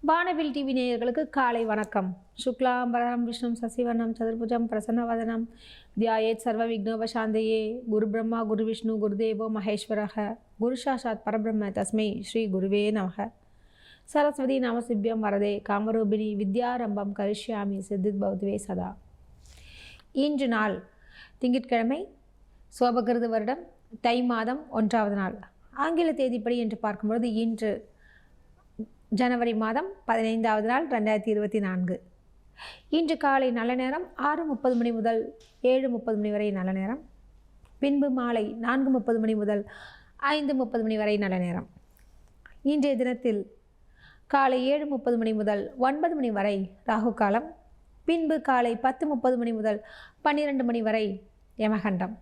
வானவில் டிவி நேயர்களுக்கு காலை வணக்கம். சுக்லாம்பரம் விஷ்ணு சசிவனம் சதுர்புஜம் பிரசன்னவதனம் தியாயேத் சர்வ விக்னோபசாந்தையே குரு பிரம்மா குரு விஷ்ணு குருதேவோ மகேஸ்வரக குரு சாஷாத் பரபிரம்ம தஸ்மை ஸ்ரீ குருவே நமக. சரஸ்வதி நமசிபியம் வரதே காமரூபிணி வித்யாரம்பம் கரிஷ்யாமி சித்தித் பௌத்வே சதா. இன்று நாள் திங்கட்கிழமை சோபகிருது வருடம் தை மாதம் ஒன்றாவது நாள். ஆங்கில தேதிப்படி என்று பார்க்கும்பொழுது இன்று ஜனவரி மாதம் பதினைந்தாவது நாள் ரெண்டாயிரத்தி இருபத்தி நான்கு. இன்று காலை நல்ல நேரம் ஆறு முப்பது மணி முதல் ஏழு முப்பது மணி வரை நல்ல நேரம். பின்பு மாலை நான்கு முப்பது மணி முதல் ஐந்து முப்பது மணி வரை நல்ல நேரம். இன்றைய தினத்தில் காலை ஏழு முப்பது மணி முதல் ஒன்பது மணி வரை ராகு காலம். பின்பு காலை பத்து முப்பது மணி முதல் பன்னிரெண்டு மணி வரை யமகண்டம்.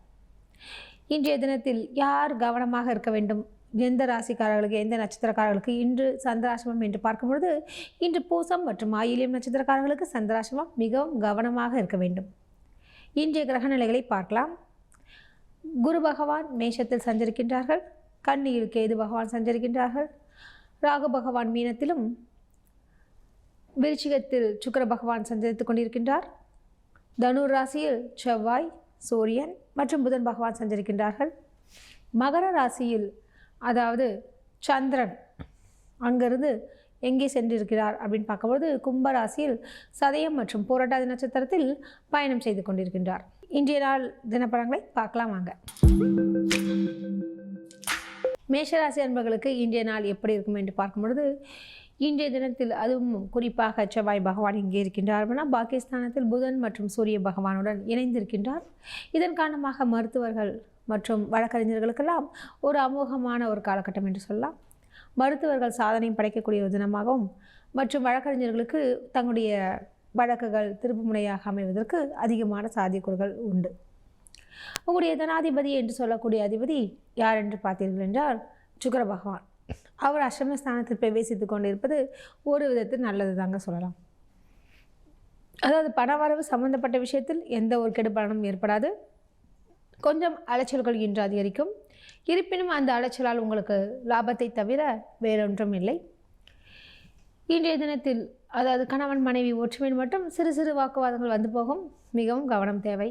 இன்றைய தினத்தில் யார் கவனமாக இருக்க வேண்டும்? எந்த ராசிக்காரர்களுக்கு எந்த நட்சத்திரக்காரர்களுக்கு இன்று சந்திராசிரமம் என்று பார்க்கும்பொழுது இன்று பூசம் மற்றும் ஆயிலியம் நட்சத்திரக்காரர்களுக்கு சந்திராசிரமம் மிகவும் கவனமாக இருக்க வேண்டும். இன்றைய கிரக நிலைகளை பார்க்கலாம். குரு பகவான் மேஷத்தில் சஞ்சரிக்கின்றார்கள். கண்ணியில் கேது பகவான் சஞ்சரிக்கின்றார்கள். ராகு பகவான் மீனத்திலும் விருச்சிகத்தில் சுக்கர பகவான் சஞ்சரித்துக் கொண்டிருக்கின்றார். தனுர் ராசியில் செவ்வாய் சூரியன் மற்றும் புதன் பகவான் சஞ்சரிக்கின்றார்கள். மகர ராசியில் அதாவது சந்திரன் அங்கிருந்து எங்கே சென்றிருக்கிறார் அப்படின்னு பார்க்கும்போது கும்பராசியில் சதயம் மற்றும் போராட்டாதி நட்சத்திரத்தில் பயணம் செய்து கொண்டிருக்கின்றார். இன்றைய நாள் தினப்படங்களை பார்க்கலாம் வாங்க. மேஷராசி அன்பர்களுக்கு இன்றைய நாள் எப்படி இருக்கும் என்று பார்க்கும்பொழுது இன்றைய தினத்தில் அதுவும் குறிப்பாக செவ்வாய் பகவான் இங்கே இருக்கின்றார். பாகிஸ்தானத்தில் புதன் மற்றும் சூரிய பகவானுடன் இணைந்திருக்கின்றார். இதன் காரணமாக மருத்துவர்கள் மற்றும் வழக்கறிஞர்களுக்கெல்லாம் ஒரு அமோகமான ஒரு காலகட்டம் என்று சொல்லலாம். மருத்துவர்கள் சாதனை படைக்கக்கூடிய ஒரு தினமாகவும் மற்றும் வழக்கறிஞர்களுக்கு தங்களுடைய வழக்குகள் திருப்பு முனையாக அமைவதற்கு அதிகமான சாத்தியக்கூறுகள் உண்டு. உங்களுடைய தனாதிபதி என்று சொல்லக்கூடிய அதிபதி யார் என்று பார்த்தீர்கள் என்றால் சுக்கர பகவான். அவர் அஷ்டமஸ்தானத்தில் பிரவேசித்து கொண்டிருப்பது ஒரு விதத்தில் நல்லது தாங்க சொல்லலாம். அதாவது பணவரவு சம்பந்தப்பட்ட விஷயத்தில் எந்த ஒரு கெடுபலனும் ஏற்படாது. கொஞ்சம் அலைச்சல்கள் இன்று அதிகரிக்கும். இருப்பினும் அந்த அலைச்சலால் உங்களுக்கு லாபத்தை தவிர வேறொன்றும் இல்லை. இன்றைய தினத்தில் அதாவது கணவன் மனைவி ஒற்றுமையில் மட்டும் சிறு சிறு வாக்குவாதங்கள் வந்து போகும். மிகவும் கவனம் தேவை.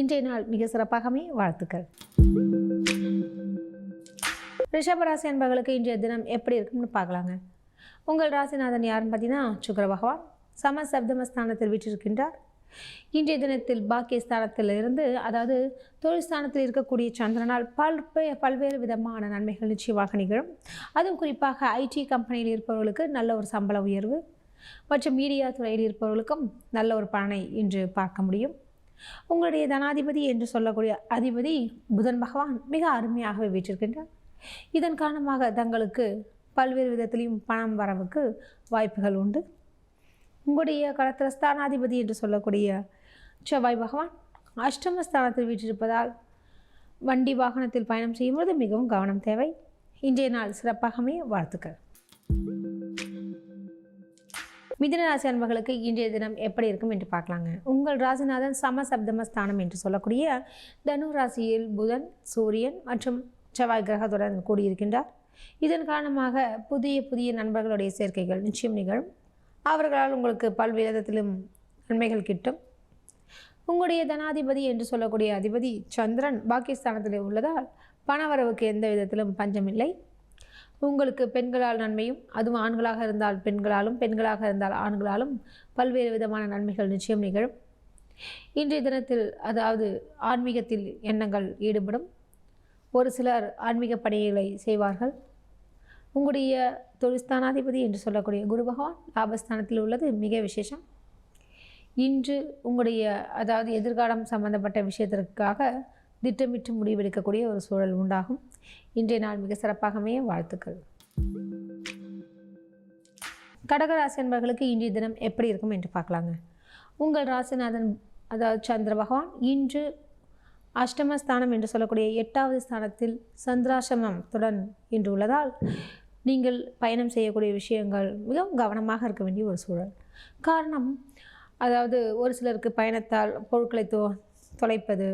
இன்றைய நாள் மிக சிறப்பாகவே வாழ்த்துக்கள். ரிஷபராசி அன்பர்களுக்கு இன்றைய தினம் எப்படி இருக்கும்னு பார்க்கலாங்க. உங்கள் ராசிநாதன் யாருன்னு பார்த்தீங்கன்னா சுக்கர பகவான். சம சப்தமஸ்தானத்தில் வீற்றிருக்கின்றார். இன்றைய தினத்தில் பாக்கியஸ்தானத்தில் இருந்து அதாவது தொழில் ஸ்தானத்தில் இருக்கக்கூடிய சந்திரனால் பல்வே பல்வேறு விதமான நன்மைகள் நிச்சயமாக நிகழும். அதுவும் குறிப்பாக ஐடி கம்பெனியில் இருப்பவர்களுக்கு நல்ல ஒரு சம்பள உயர்வு மற்றும் மீடியா துறையில் இருப்பவர்களுக்கும் நல்ல ஒரு பலனை இன்று பார்க்க முடியும். உங்களுடைய தனாதிபதி என்று சொல்லக்கூடிய அதிபதி புதன் பகவான் மிக அருமையாகவே வீற்றிருக்கின்றார். இதன் காரணமாக தங்களுக்கு பல்வேறு விதத்திலையும் பணம் வரவுக்கு வாய்ப்புகள் உண்டு. உங்களுடைய கடத்திர ஸ்தானாதிபதி என்று சொல்லக்கூடிய செவ்வாய் பகவான் அஷ்டம ஸ்தானத்தில் வீற்றிருப்பதால் வண்டி வாகனத்தில் பயணம் செய்யும்போது மிகவும் கவனம் தேவை. இன்றைய நாள் சிறப்பாகவே வாழ்த்துக்கள். மிதின ராசி அன்பர்களுக்கு இன்றைய தினம் எப்படி இருக்கும் என்று பார்க்கலாங்க. உங்கள் ராசிநாதன் சம சப்தம ஸ்தானம் என்று சொல்லக்கூடிய தனு ராசியில் புதன் சூரியன் மற்றும் செவ்வாய் கிரகத்துடன் கூடியிருக்கின்றார். இதன் காரணமாக புதிய புதிய நண்பர்களுடைய சேர்க்கைகள் நிச்சயம் நிகழும். அவர்களால் உங்களுக்கு பல்வேறு விதத்திலும் நன்மைகள் கிட்டும். உங்களுடைய தனாதிபதி என்று சொல்லக்கூடிய அதிபதி சந்திரன் பாகிஸ்தானத்தில் உள்ளதால் பணவரவுக்கு எந்த விதத்திலும் பஞ்சமில்லை. உங்களுக்கு பெண்களால் நன்மையும் அதுவும் ஆண்களாக இருந்தால் பெண்களாலும் பெண்களாக இருந்தால் ஆண்களாலும் பல்வேறு விதமான நன்மைகள் நிச்சயம் நிகழும். இன்றைய தினத்தில் அதாவது ஆன்மீகத்தில் எண்ணங்கள் ஈடுபடும். ஒரு சிலர் ஆன்மீக பணிகளை செய்வார்கள். உங்களுடைய தொழில்ஸ்தானாதிபதி என்று சொல்லக்கூடிய குரு பகவான் லாபஸ்தானத்தில் உள்ளது. மிக விசேஷம். இன்று உங்களுடைய அதாவது எதிர்காலம் சம்பந்தப்பட்ட விஷயத்திற்காக திட்டமிட்டு முடிவெடுக்கக்கூடிய ஒரு சூழல் உண்டாகும். இன்றைய நாள் மிக சிறப்பாகவே வாழ்த்துக்கள். கடகராசி என்பவர்களுக்கு இன்றைய தினம் எப்படி இருக்கும் என்று பார்க்கலாங்க. உங்கள் ராசிநாதன் அதாவது சந்திர பகவான் இன்று அஷ்டமஸ்தானம் என்று சொல்லக்கூடிய எட்டாவது ஸ்தானத்தில் சந்திராசிரமத்துடன் இன்று உள்ளதால் நீங்கள் பயணம் செய்யக்கூடிய விஷயங்கள் மிகவும் கவனமாக இருக்க வேண்டிய ஒரு சூழல். காரணம் அதாவது ஒரு சிலருக்கு பயணத்தால் பொருட்களை தொ தொலைப்பது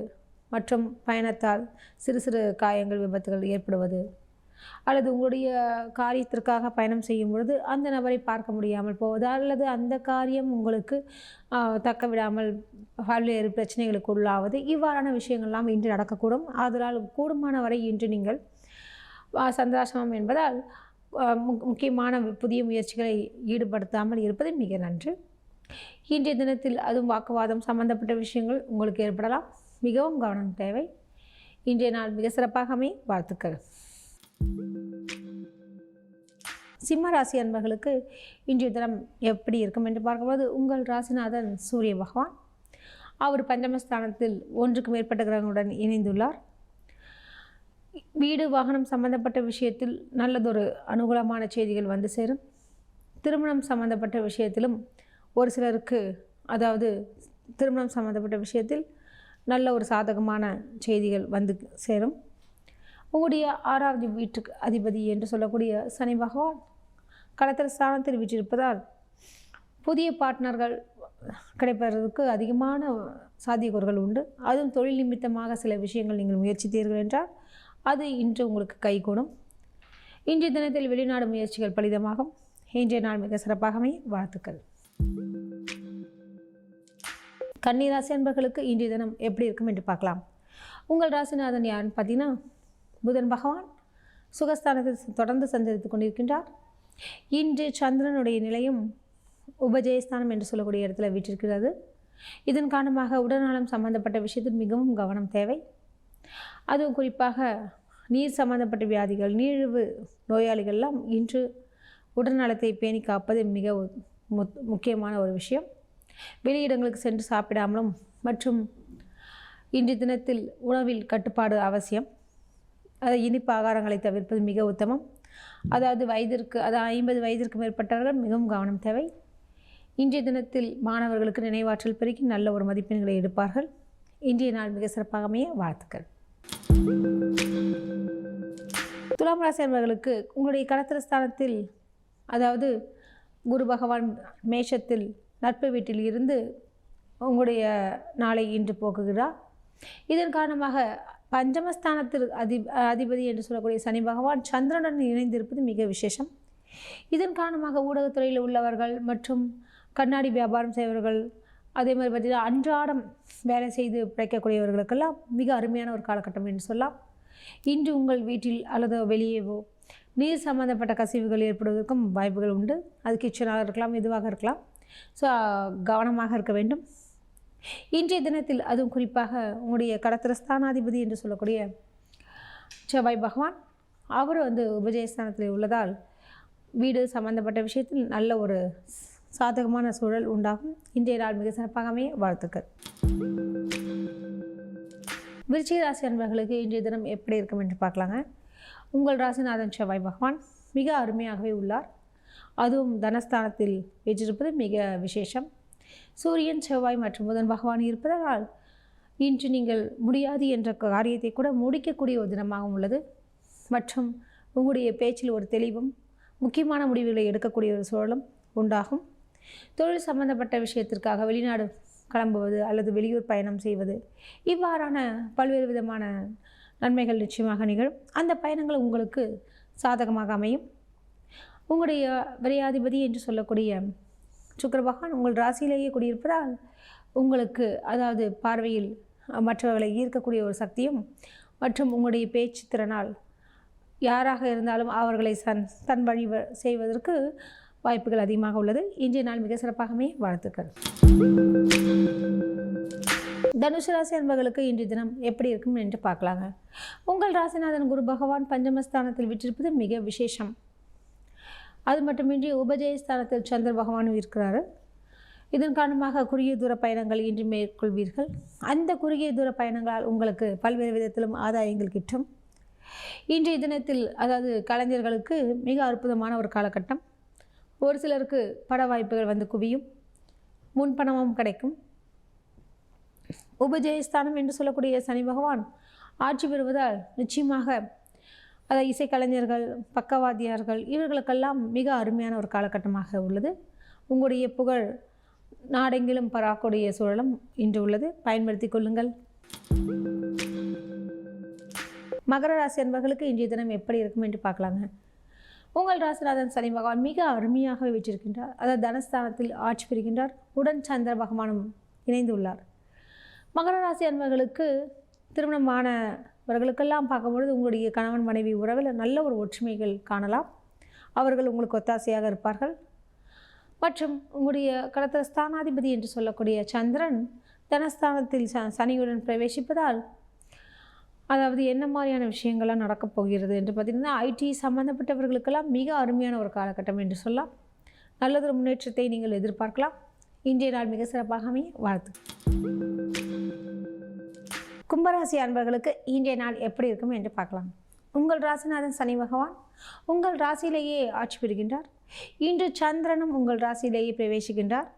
மற்றும் பயணத்தால் சிறு சிறு காயங்கள் விபத்துகள் ஏற்படுவது. அல்லது உங்களுடைய காரியத்திற்காக பயணம் செய்யும் பொழுது அந்த நபரை பார்க்க முடியாமல் போவது? அல்லது அந்த காரியம் உங்களுக்கு தக்க விடாமல் பல்வேறு பிரச்சனைகளுக்கு உள்ளாவது? இவ்வாறான விஷயங்கள்லாம் இன்று நடக்கக்கூடும். ஆதலால் கூடுமான வரை இன்று நீங்கள் சந்திராசமம் சந்திராசிரமம் என்பதால் முக்கியமான புதிய முயற்சிகளை ஈடுபடுத்தாமல் இருப்பது மிக நன்று. இன்றைய தினத்தில் அதுவும் வாக்குவாதம் சம்பந்தப்பட்ட விஷயங்கள் உங்களுக்கு ஏற்படலாம். மிகவும் கவனம் தேவை. இன்றைய நாள் மிக சிறப்பாகவே வாழ்த்துக்கள். சிம்ம ராசி அன்பர்களுக்கு இன்றைய தினம் எப்படி இருக்கும் என்று பார்க்கும்போது உங்கள் ராசிநாதன் சூரிய பகவான். அவர் பஞ்சமஸ்தானத்தில் ஒன்றுக்கு மேற்பட்ட கிரகங்களுடன் இணைந்துள்ளார். வீடு வாகனம் சம்பந்தப்பட்ட விஷயத்தில் நல்லதொரு அனுகூலமான செய்திகள் வந்து சேரும். திருமணம் சம்பந்தப்பட்ட விஷயத்திலும் ஒரு சிலருக்கு அதாவது திருமணம் சம்பந்தப்பட்ட விஷயத்தில் நல்ல ஒரு சாதகமான செய்திகள் வந்து சேரும். உங்களுடைய ஆறாவது வீட்டுக்கு அதிபதி என்று சொல்லக்கூடிய சனி பகவான் கடத்தல் ஸ்தானத்தில் வீற்றிருப்பதால் புதிய பார்ட்னர்கள் கிடைப்பதற்கு அதிகமான சாத்தியக்கூறுகள் உண்டு. அதுவும் தொழில் நிமித்தமாக சில விஷயங்கள் நீங்கள் முயற்சித்தீர்கள் என்றால் அது இன்று உங்களுக்கு கைகூடும். இன்றைய தினத்தில் வெளிநாடு முயற்சிகள் பலிதமாகும். இன்றைய நாள் மிக சிறப்பாகவே வாழ்த்துக்கள். கன்னி ராசி அன்பர்களுக்கு இன்றைய தினம் எப்படி இருக்கும் என்று பார்க்கலாம். உங்கள் ராசிநாதன் யாருன்னு பார்த்தீங்கன்னா புதன் பகவான் சுகஸ்தானத்தில் தொடர்ந்து சஞ்சரித்து கொண்டிருக்கின்றார். இன்று சந்திரனுடைய நிலையும் உபஜயஸ்தானம் என்று சொல்லக்கூடிய இடத்துல வீற்றிருக்கிறது. இதன் காரணமாக உடல்நலம் சம்பந்தப்பட்ட விஷயத்தில் மிகவும் கவனம் தேவை. அதுவும் குறிப்பாக நீர் சம்பந்தப்பட்ட வியாதிகள் நீரிழிவு நோயாளிகள்லாம் இன்று உடல்நலத்தை பேணி காப்பது மிக முக்கியமான ஒரு விஷயம். வெளியிடங்களுக்கு சென்று சாப்பிடாமலும் மற்றும் இன்றைய தினத்தில் உணவில் கட்டுப்பாடு அவசியம். அது இனிப்பு ஆகாரங்களை தவிர்ப்பது மிக உத்தமம். அதாவது வயதிற்கு அதாவது ஐம்பது வயதிற்கு மேற்பட்டவர்கள் மிகவும் கவனம் தேவை. இன்றைய தினத்தில் மாணவர்களுக்கு நினைவாற்றல் பெருகி நல்ல ஒரு மதிப்பெண்களை எடுப்பார்கள். இன்றைய நாள் மிக சிறப்பாக அமைய வாழ்த்துக்கள். துலாம் ராசி அவர்களுக்கு உங்களுடைய கடத்திர ஸ்தானத்தில் அதாவது குரு பகவான் மேஷத்தில் நட்பு வீட்டில் இருந்து உங்களுடைய நாளை இன்று போக்குகிறார். இதன் காரணமாக பஞ்சமஸ்தானத்தில் அதி அதிபதி என்று சொல்லக்கூடிய சனி பகவான் சந்திரனுடன் இணைந்திருப்பது மிக விசேஷம். இதன் காரணமாக ஊடகத்துறையில் உள்ளவர்கள் மற்றும் கண்ணாடி வியாபாரம் செய்பவர்கள் அதே மாதிரி பார்த்திங்கன்னா அன்றாடம் வேலை செய்து பிழைக்கக்கூடியவர்களுக்கெல்லாம் மிக அருமையான ஒரு காலகட்டம் என்று சொல்லலாம். இன்று உங்கள் வீட்டில் அல்லது வெளியேவோ நீர் சம்பந்தப்பட்ட கசிவுகள் ஏற்படுவதற்கும் வாய்ப்புகள் உண்டு. அது கிச்சனாக இருக்கலாம் எதுவாக இருக்கலாம். ஸோ கவனமாக இருக்க வேண்டும். இன்றைய தினத்தில் அதுவும் குறிப்பாக உங்களுடைய கடத்திரஸ்தானாதிபதி என்று சொல்லக்கூடிய செவ்வாய் பகவான் அவர் வந்து உபஜயஸ்தானத்தில் உள்ளதால் வீடு சம்பந்தப்பட்ட விஷயத்தில் நல்ல ஒரு சாதகமான சூழல் உண்டாகும். இன்றைய நாள் மிக சிறப்பாக அமைய வாழ்த்துக்கள். விருச்சிக ராசி அன்பர்களுக்கு இன்றைய தினம் எப்படி இருக்கும் என்று பார்க்கலாங்க. உங்கள் ராசிநாதன் செவ்வாய் பகவான் மிக அருமையாகவே உள்ளார். அதுவும் தனஸ்தானத்தில் வெற்றிருப்பது மிக விசேஷம். சூரியன் செவ்வாய் மற்றும் புதன் பகவான் இருப்பதால் இன்று நீங்கள் முடியாது என்ற காரியத்தை கூட முடிக்கக்கூடிய ஒரு தினமாகவும் உள்ளது. மற்றும் உங்களுடைய பேச்சில் ஒரு தெளிவும் முக்கியமான முடிவுகளை எடுக்கக்கூடிய ஒரு சூழலும் உண்டாகும். தொழில் சம்பந்தப்பட்ட விஷயத்திற்காக வெளிநாடு கிளம்புவது அல்லது வெளியூர் பயணம் செய்வது இவ்வாறான பல்வேறு விதமான நன்மைகள் நிச்சயமாக நிகழும். அந்த பயணங்கள் உங்களுக்கு சாதகமாக அமையும். உங்களுடைய விரையாதிபதி என்று சொல்லக்கூடிய சுக்கர பகவான் உங்கள் ராசியிலேயே குடியிருப்பதால் உங்களுக்கு அதாவது பார்வையில் மற்றவர்களை ஈர்க்கக்கூடிய ஒரு சக்தியும் மற்றும் உங்களுடைய பேச்சு திறனால் யாராக இருந்தாலும் அவர்களை சன் தன் வழி செய்வதற்கு வாய்ப்புகள் அதிகமாக உள்ளது. இன்றைய நாள் மிக சிறப்பாகவே வாழ்த்துக்கள். தனுசு ராசி அன்பர்களுக்கு இன்றைய தினம் எப்படி இருக்கும் என்று பார்க்கலாங்க. உங்கள் ராசிநாதன் குரு பகவான் பஞ்சமஸ்தானத்தில் விட்டிருப்பது மிக விசேஷம். அது மட்டுமின்றி உபஜயஸ்தானத்தில் சந்திர பகவானும் இருக்கிறாரு. இதன் காரணமாக குறுகிய தூர பயணங்கள் இன்று மேற்கொள்வீர்கள். அந்த குறுகிய தூர பயணங்களால் உங்களுக்கு பல்வேறு விதத்திலும் ஆதாயங்கள் கிட்டும். இன்றைய தினத்தில் அதாவது கலைஞர்களுக்கு மிக அற்புதமான ஒரு காலகட்டம். ஒரு சிலருக்கு பட வாய்ப்புகள் வந்து குவியும். முன்பணமும் கிடைக்கும். உபஜயஸ்தானம் என்று சொல்லக்கூடிய சனி பகவான் ஆட்சி பெறுவதால் நிச்சயமாக அதை இசைக்கலைஞர்கள் பக்கவாதியார்கள் இவர்களுக்கெல்லாம் மிக அருமையான ஒரு காலகட்டமாக உள்ளது. உங்களுடைய புகழ் நாடெங்கிலும் பராக்கூடிய சூழலும் இன்று உள்ளது. பயன்படுத்தி கொள்ளுங்கள். மகர ராசி அன்பர்களுக்கு இன்றைய தினம் எப்படி இருக்கும் என்று பார்க்கலாங்க. உங்கள் ராசிநாதன் சனி பகவான் மிக அருமையாக வீற்றிருக்கின்றார். அதாவது தனஸ்தானத்தில் ஆட்சி பெறுகின்றார் உடன் சந்திர பகவானும் இணைந்துள்ளார். மகர ராசி அன்பர்களுக்கு திருமணமான இவர்களுக்கெல்லாம் பார்க்கும்பொழுது உங்களுடைய கணவன் மனைவி உறவில் நல்ல ஒரு ஒற்றுமைகள் காணலாம். அவர்கள் உங்களுக்கு ஒத்தாசையாக இருப்பார்கள். மற்றும் உங்களுடைய கடத்த ஸ்தானாதிபதி என்று சொல்லக்கூடிய சந்திரன் தனஸ்தானத்தில் ச சனியுடன் பிரவேசிப்பதால் அதாவது என்ன மாதிரியான விஷயங்கள்லாம் நடக்கப் போகிறது என்று பார்த்திங்கன்னா ஐடி சம்மந்தப்பட்டவர்களுக்கெல்லாம் மிக அருமையான ஒரு காலகட்டம் என்று சொல்லலாம். நல்லதொரு முன்னேற்றத்தை நீங்கள் எதிர்பார்க்கலாம். இன்றைய நாள் மிக சிறப்பாக அமைய வாழ்த்து கும்பராசி அன்பர்களுக்கு இன்றைய நாள் எப்படி இருக்கும் என்று பார்க்கலாம். உங்கள் ராசிநாதன் சனி பகவான் உங்கள் ராசியிலேயே ஆட்சி பெறுகின்றார் இன்று சந்திரனும் உங்கள் ராசியிலேயே பிரவேசிக்கின்றார்.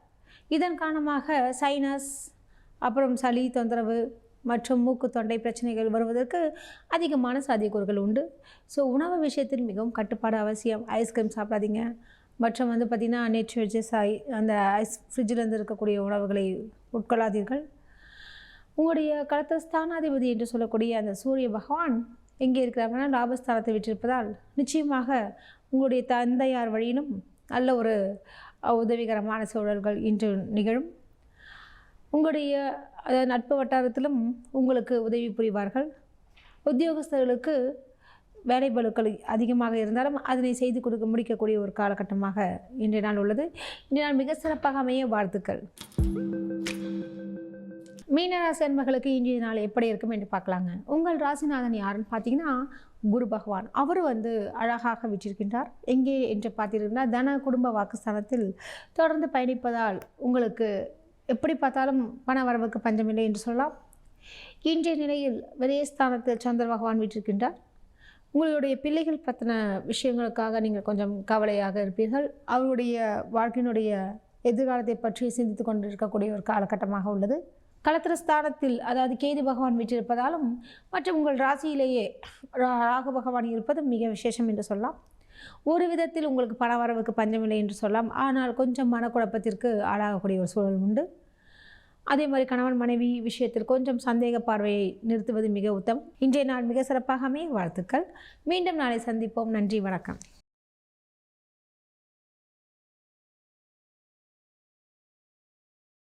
இதன் காரணமாக சைனஸ் அப்புறம் சளி தொந்தரவு மற்றும் மூக்கு தொண்டை பிரச்சனைகள் வருவதற்கு அதிகமான சாத்தியக்கூறுகள் உண்டு. ஸோ உணவு விஷயத்தில் மிகவும் கட்டுப்பாடு அவசியம். ஐஸ்கிரீம் சாப்பிடாதீங்க. மற்றும் வந்து பார்த்திங்கன்னா நேற்று வச்சு ஐ அந்த ஐஸ் ஃப்ரிட்ஜிலேருந்து இருக்கக்கூடிய உணவுகளை உட்கொள்ளாதீர்கள். உங்களுடைய கடத்த ஸ்தானாதிபதி என்று சொல்லக்கூடிய அந்த சூரிய பகவான் எங்கே இருக்கிறாங்கன்னா லாபஸ்தானத்தை விட்டிருப்பதால் நிச்சயமாக உங்களுடைய தந்தையார் வழியிலும் நல்ல ஒரு உதவிகரமான சூழல்கள் இன்று நிகழும். உங்களுடைய நட்பு வட்டாரத்திலும் உங்களுக்கு உதவி புரிவார்கள். உத்தியோகஸ்தர்களுக்கு வேலை பலுக்கள் அதிகமாக இருந்தாலும் அதனை செய்து கொடுக்க முடிக்கக்கூடிய ஒரு காலகட்டமாக இன்றைய நாள் உள்ளது. இன்றைய நாள் மிக சிறப்பாக அமைய வாழ்த்துக்கள். மீனராசி அன்பர்களுக்கு இன்றைய நாள் எப்படி இருக்கும் என்று பார்க்கலாங்க. உங்கள் ராசிநாதன் யாருன்னு பார்த்தீங்கன்னா குரு பகவான். அவர் வந்து அழகாக விற்றிருக்கின்றார். எங்கே என்று பார்த்தீங்கன்னா தன குடும்ப வாக்குஸ்தானத்தில் தொடர்ந்து பயணிப்பதால் உங்களுக்கு எப்படி பார்த்தாலும் பண வரவுக்கு பஞ்சமில்லை என்று சொல்லலாம். இன்றைய நிலையில் விரயஸ்தானத்தில் சந்திர பகவான் வீற்றிருக்கின்றார். உங்களுடைய பிள்ளைகள் பற்றின விஷயங்களுக்காக நீங்கள் கொஞ்சம் கவலையாக இருப்பீர்கள். அவருடைய வாழ்க்கையினுடைய எதிர்காலத்தை பற்றி சிந்தித்து கொண்டிருக்கக்கூடிய ஒரு காலகட்டமாக உள்ளது. களத்திர ஸ்தானத்தில் அதாவது கேது பகவான் வீற்றிருப்பதாலும் மற்றும் உங்கள் ராசியிலேயே ரா- ராகு பகவான் இருப்பதும் மிக விசேஷம் என்று சொல்லலாம். ஒரு விதத்தில் உங்களுக்கு பண வரவுக்கு பஞ்சமில்லை என்று சொல்லலாம். ஆனால் கொஞ்சம் மனக்குழப்பத்திற்கு ஆளாகக்கூடிய ஒரு சூழல் உண்டு. அதே மாதிரி கணவன் மனைவி விஷயத்தில் கொஞ்சம் சந்தேக பார்வையை நிறுத்துவது மிக உத்தம் இன்றைய நாள் மிக சிறப்பாகவே வாழ்த்துக்கள். மீண்டும் நாளை சந்திப்போம். நன்றி வணக்கம்.